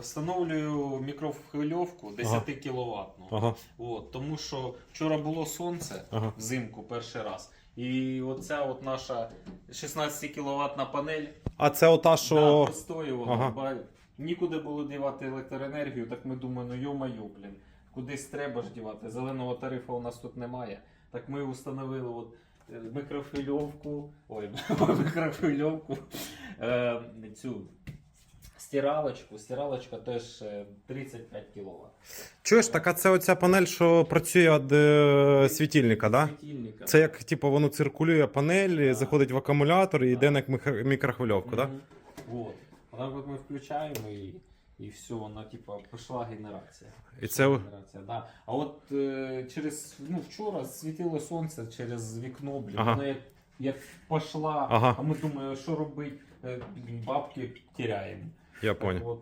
Встановлюю мікрохвильовку 10 кВт. Ага. От, тому що вчора було сонце Ага. взимку перший раз. І оця от наша 16 кВт панель А це ота, да, що. простоювала. Ага. Нікуди було дівати електроенергію, так ми думаємо, ну йо-майо, блін, кудись треба ж дівати. Зеленого тарифу у нас тут немає. Так ми установили от е, ой, микрохвильовку, е, цю стиралочку. Стиралочка теж е, 35 кВт. Чуєш, так а це оця панель, що працює від е, світильника, да? Світильника. Це як типу, воно циркулює панель, Так. заходить в акумулятор і Так. йде на мікрохвильовку, так? Вот. Отак от ми включаємо і, і все, вона типа пішла генерація. І це генерація, да. А от е, через ну, вчора світило сонце через вікно, блін, Ага. воно як, як пішла, Ага. а ми думаємо, що робити, Е, бабки теряємо. Я понял. от,